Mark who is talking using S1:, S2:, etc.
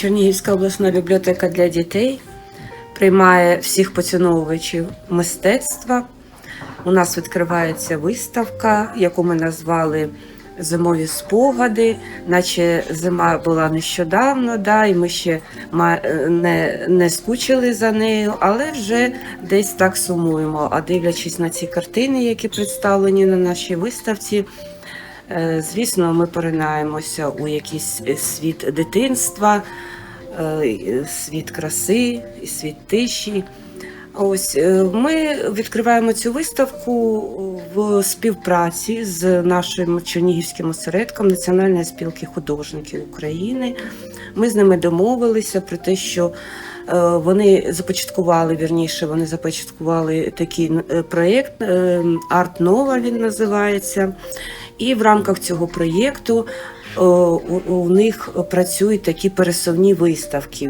S1: Чернігівська обласна бібліотека для дітей приймає всіх поціновувачів мистецтва. У нас відкривається виставка, яку ми назвали Зимові спогади, наче зима була нещодавно, да, і ми ще е, не, не скучили за нею, але вже десь так сумуємо. А дивлячись на ці картини, які представлені на нашій виставці, звісно, ми поринаємося у якийсь е, світ дитинства, е, світ краси, світ тиші. Ось е, ми відкриваємо цю виставку в співпраці з нашим Чернігівським осередком Національної спілки художників України. Ми з ними домовилися про те, що е, вони започаткували вірніше, вони започаткували такий е, проєкт е, Арт Нова він називається. І в рамках цього проєкту е, у, у них працюють такі пересувні виставки.